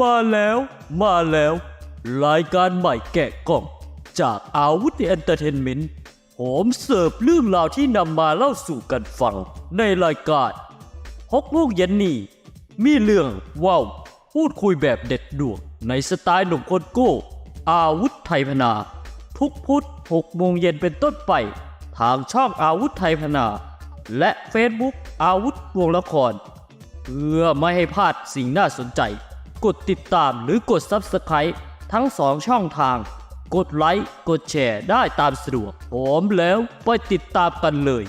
มาแล้วมาแล้ว รายการใหม่แกะกล่อง จากอาวุธเอนเตอร์เทนเมนต์ผมเสิร์ฟเรื่องราวที่นำมาเล่าสู่กันฟัง ในรายการฮกลูกเย็นนี่ มีเรื่องว้าวพูดคุยแบบเด็ดดวงในสไตล์หนุ่มคนโก้ อาวุธไทยพนา ทุกพุธ6โมงเย็นเป็นต้นไป ทางช่องอาวุธไทยพนา และเฟซบุ๊กอาวุธวงละคร เพื่อไม่ให้พลาดสิ่งน่าสนใจ กดติดตามหรือกด Subscribe ทั้งสองช่องทาง กดไลค์กดแชร์ได้ตามสะดวกพร้อมแล้วไปติดตามกันเลย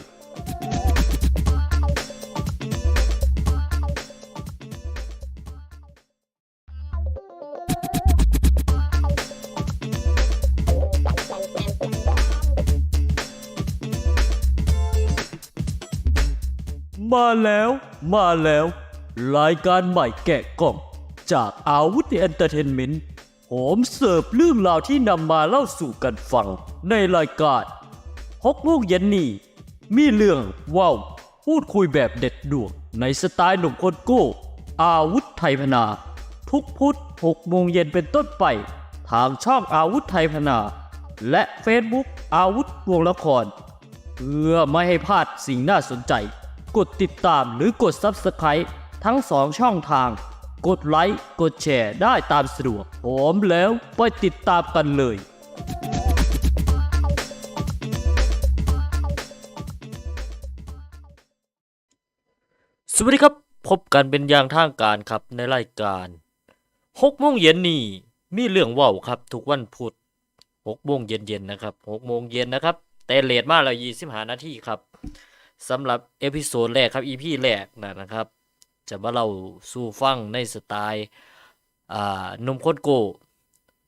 มาแล้ว มาแล้ว รายการใหม่แกะกล่อง จากอาวุธเอนเตอร์เทนเมนต์ผมเสิร์ฟเรื่องราวที่นำมาเล่าสู่กันฟังในรายการฮกลูกเย็นนี่ มีเรื่องว้าวพูดคุยแบบเด็ดดวงในสไตล์หนุ่มคนโก้อาวุธไทยพนา ทุกพุธ6โมงเย็นเป็นต้นไป ทางช่องอาวุธไทยพนา และเฟซบุ๊กอาวุธวงละคร เพื่อไม่ให้พลาดสิ่งน่าสนใจ กดติดตามหรือกด Subscribe ทั้งสองช่องทาง กดไลค์กดแชร์ได้ตามสะดวกพร้อมแล้วไปติดตามกันเลยสวัสดีครับ พบกันเป็นอย่างทางการครับในรายการ6โมงเย็นนี่มีเรื่องว้าวครับ ทุกวันพุธ6โมงเย็นๆนะครับ6โมงเย็นนะครับ แต่เลทมากแล้ว25นาทีครับสำหรับเอพิโซดแรกครับ EP แรกนะนะครับ จะมาเล่าสู่ฟังในสไตล์อ่านุ่มคตรโก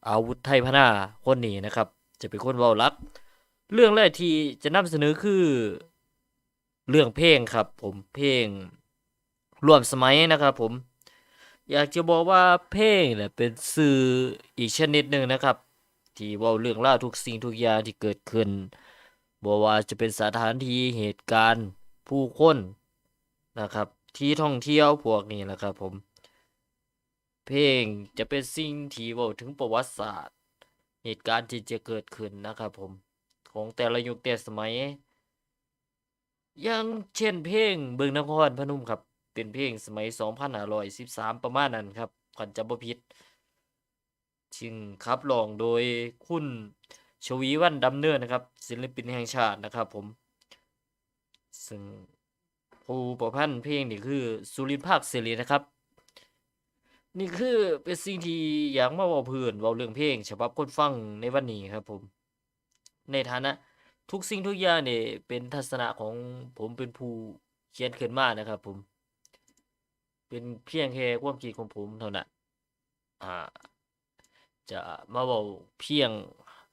อาวุธไทยพนาคนนี้นะครับ จะเป็นคนเว้ารัก เรื่องแรกที่จะนำเสนอคือ เรื่องเพลงครับ ผมเพลงร่วมสมัยนะครับ ผม อยากจะบอกว่าเพลงเนี่ยเป็นสื่ออีกชนิดหนึ่งนะครับ ที่เว่าเรื่องราวทุกสิ่งทุกอย่างที่เกิดขึ้นบอกว่าจะเป็นสถานที่เหตุการณ์ผู้คนนะครับ ที่ท่องเที่ยวพวกนี้แหละครับผม เพลงจะเป็นสิ่งที่เว่าถึงประวัติศาสตร์ เหตุการณ์ที่จะเกิดขึ้นนะครับผม ของแต่ละยุคแต่สมัย อย่างเช่นเพลงเบิงนครพนมครับ เป็นเพลงสมัย 2513 ประมาณนั้นครับขวัญจำบ่ผิดซึ่งขับร้องโดยคุณชวีวันดำเนินนะครับ ศิลปินแห่งชาตินะครับผม ซึ่ง ผู้ประพันธ์เพลงนี่คือสุรินทร์ภาคเสรีนะครับ นี่คือเป็นสิ่งที่อยากมาเว้าเพื่อนเว้าเรื่องเพลงฉบับคนฟังในวันนี้ครับผม ในฐานะทุกสิ่งทุกอย่างเนี่ยเป็นทัศนะของผมเป็นผู้เขียนขึ้นมานะครับ ผม เป็นเพียงแค่ความคิดของผมเท่านั้นอ่า จะมาเว้าเพียง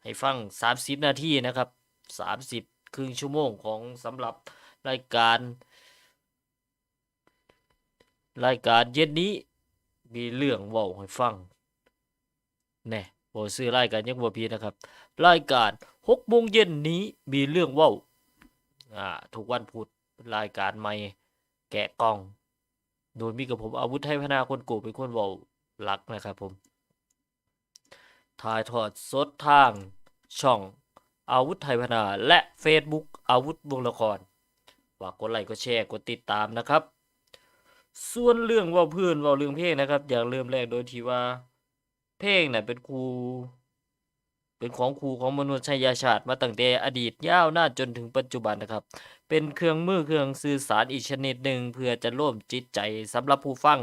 ให้ฟัง 30 นาทีนะครับ 30 ครึ่งชั่วโมงของสำหรับรายการ รายการเย็นนี้มีเรื่องเว้าให้ฟังแน่บ่ซื้อรายการยังบ่ผิดนะครับ รายการ6โมงเย็นนี้มีเรื่องเว้าอ่าทุกวันพุธรายการใหม่แกะกล่อง โดยมีกับผมอาวุธไทยพนาคนโกเป็นคนเว้าหลักนะครับผมถ่ายทอดสดทางช่องอาวุธไทยพนาและ Facebook อาวุธวงละครฝากกดไลค์กดแชร์กดติดตามนะครับ ส่วนเรื่องว่าเพื่อนว่าเรื่องเพลงนะครับ อยากเริ่มแรกโดยที่ว่า เพลงน่ะเป็นครู เป็นของครูของมนุษยชาติมาตั้งแต่อดีตยาวนานจนถึงปัจจุบันนะครับ เป็นเครื่องมือเครื่องสื่อสารอีกชนิดหนึ่งเพื่อจะร่วมจิตใจสำหรับผู้ฟัง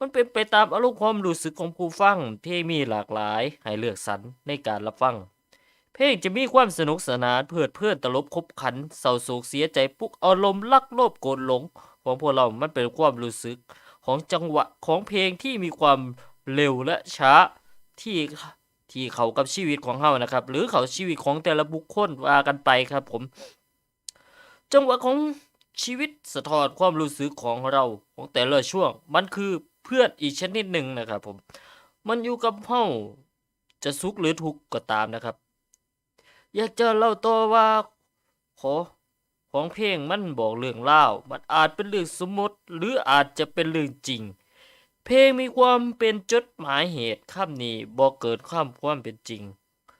มันเป็นไปตามอารมณ์ความรู้สึกของผู้ฟังที่มีหลากหลายให้เลือกสรรในการรับฟัง เพลงจะมีความสนุกสนานเพลิดเพลินตลบขบขันเศร้าโศกเสียใจปุกอารมณ์รักโลภโกรธหลง ของพวกเรา มันเป็นความรู้สึกของจังหวะของเพลงที่มีความเร็วและช้าที่ที่เขากับชีวิตของเฮานะครับ หรือเขาชีวิตของแต่ละบุคคลว่ากันไปครับผม จังหวะของชีวิตสะท้อนความรู้สึกของเราของแต่ละช่วง มันคือเพื่อนอีกชนิดหนึ่งนะครับผม มันอยู่กับเฮาจะสุขหรือทุกข์ก็ตามนะครับ อยากจะเล่าต่อว่า ขอ ของเพลงมันบอกเรื่องเล่ามันอาจเป็นเรื่องสมมติ หรืออาจจะเป็นเรื่องจริง เพลงมีความเป็นจดหมายเหตุคำนี้บ่เกินความความเป็นจริง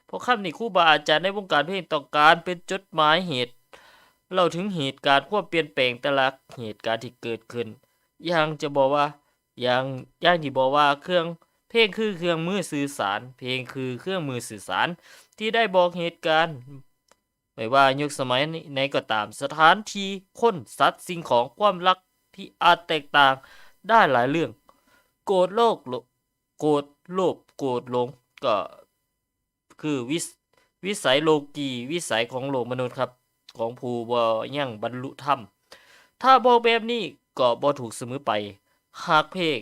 เพราะคำนี้ครูบาอาจารย์ในวงการเพลงต้องการเป็นจดหมายเหตุ เราถึงเหตุการณ์ความเปลี่ยนแปลงแต่ละเหตุการณ์ที่เกิดขึ้น อย่างจะบอกว่าอย่างอย่างที่บอกว่าเครื่อง ลงคือเครื่องมือสื่อสาร เพลงคือเครื่องมือสื่อสาร ที่ได้บอกเหตุการณ์ไม่ว่ายุคสมัยไหนก็ตามสถานที่คนสัตว์สิ่งของความรักที่อาจแตกต่างได้หลายเรื่อง โกรธโลกโกรธโลภโกรธหลงก็คือวิสวิสัยโลกีวิสัยของโลกมนุษย์ครับ ของผู้บ่ยังบรรลุธรรม ถ้าบอกแบบนี้ก็บ่ถูกเสมอไป หากเพลง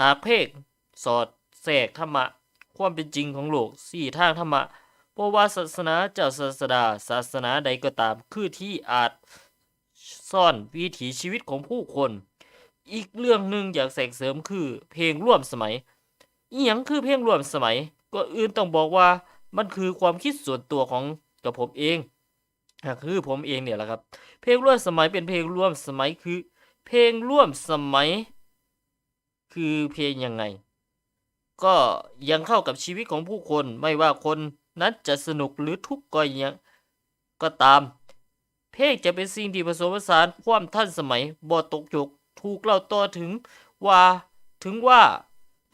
หากเพลงสอด แทรกธรรมะ ความเป็นจริงของโลกสี่ทางธรรมะเพราะว่าศาสนาเจ้าศาสดาศาสนาใดก็ตามคือที่อาจซ่อนวิถีชีวิตของผู้คน อีกเรื่องหนึ่งอยากแสกเสริมคือเพลงร่วมสมัยอีหยังคือเพลงร่วมสมัย ก็อื่นต้องบอกว่ามันคือความคิดส่วนตัวของกับผมเองคือผมเองเนี่ยแหละครับ เพลงร่วมสมัยเป็นเพลงร่วมสมัยคือ เพลงร่วมสมัย คือเพลงยังไง ก็ยังเข้ากับชีวิตของผู้คนไม่ว่าคนนั้นจะสนุกหรือทุกข์ก็ยังก็ตาม เพลงจะเป็นสิ่งที่ผสมผสานความทันสมัยบ่ตกยกถูกเล่าต่อถึงว่าถึงว่า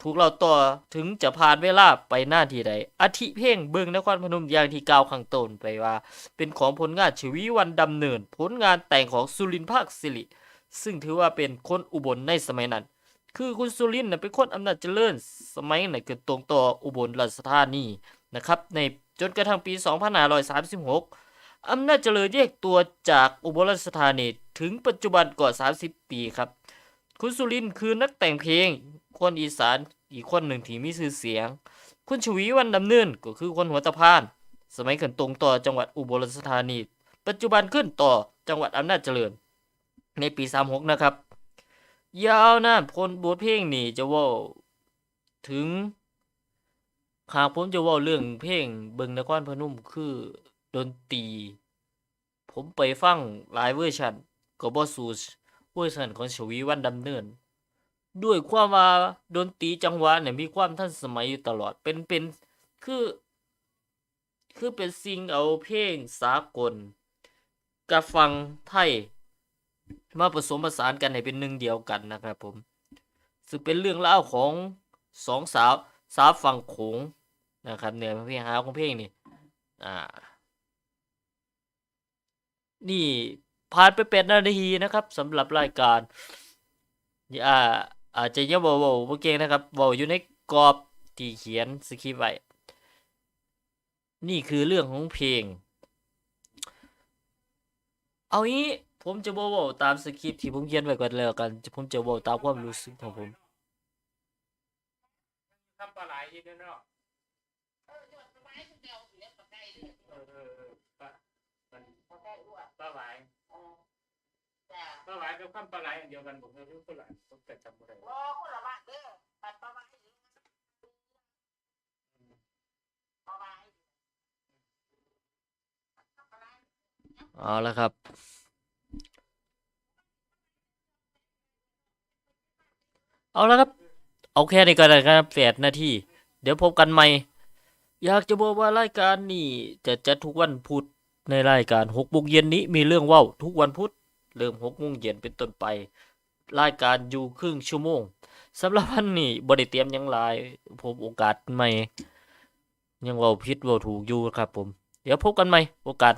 ถูกเล่าต่อถึงจะผ่านเวลาไปหน้าที่ใดอาทิเพลงเบิงนครพนมอย่างที่กล่าวข้างต้นไปว่า เป็นของผลงานชีวีวันดำเนิน ผลงานแต่งของสุรินทร์ภาคสิริซึ่งถือว่าเป็นคนอุบลในสมัยนั้น คือคุณสุรินทร์เป็นคนอำนาจเจริญ สมัยนั้นเกิดตรงต่ออุบลราชธานีนะครับในจนกระทั่งปี 2536 อำนาจเจริญแยกตัวจากอุบลราชธานีถึงปัจจุบันกว่า 30 ปีครับ คุณสุรินทร์คือนักแต่งเพลง คนอีสานอีกคนหนึ่งที่มีชื่อเสียง คุณชวีวันดำเนินก็คือคนหัวตะพาน สมัยขึ้นตรงต่อจังหวัดอุบลราชธานี ปัจจุบันขึ้นต่อจังหวัดอำนาจเจริญ ในปี 36 นะครับ ยาวนานพลบทเพลงนี่จะว่าถึงหากผมจะว่าเรื่องเพลงเบิงนครพนมคือดนตรีผมไปฟังหลายเวอร์ชันก็บ่สู้เวอร์ชันของชวีวันดำเนิน ด้วยความว่าดนตรีจังหวะเนี่ยมีความทันสมัยอยู่ตลอดเป็นเป็นคือ คือเป็นสิ่งเอาเพลงสากลกับฟังไทย มาผสมผสานกันให้เป็นหนึ่งเดียวกันนะครับผม ซึ่งเป็นเรื่องเล่าของสองสาวสาวฝั่งโขงนะครับเนื้อเพลงหาของเพลงนี่อ่า นี่ผ่านไปเป็ดนาทีนะครับสำหรับรายการอ่าอาจจะยังเบาๆบ่เก่งนะครับเบาอยู่ในกรอบที่เขียนสคริปต์ไว้นี่คือเรื่องของเพลง เอางี้ ผมจะบอกว่าตามสคริปต์ที่ผมเขียนไว้ก่อนแล้วกัน ผมจะบอกตามความรู้สึกของผมทำปลาไหลอีกแล้วเนาะปลาไหลปลาไหลกับข้ามปลาไหลอันเดียวกันผมไม่รู้เท่าไหร่ผมแต่จำไม่ได้โอ้คนละบ้านเด้อปัดประมาณนี้ประมาณนี้เอาละครับ เอาละครับ เอาแค่นี้ก็ได้ครับแปดนาที เดี๋ยวพบกันใหม่ อยากจะบอกว่ารายการนี้จะจัดทุกวันพุธในรายการหกโมงเย็นนี้มีเรื่องว้าวทุกวันพุธเริ่มหกโมงเย็นเป็นต้นไป รายการอยู่ครึ่งชั่วโมงสำหรับวันนี้บริเตรียมยังหลายผมโอกาสใหม่ ยังว้าผิดเว้าถูกอยู่ครับผม เดี๋ยวพบกันใหม่โอกาส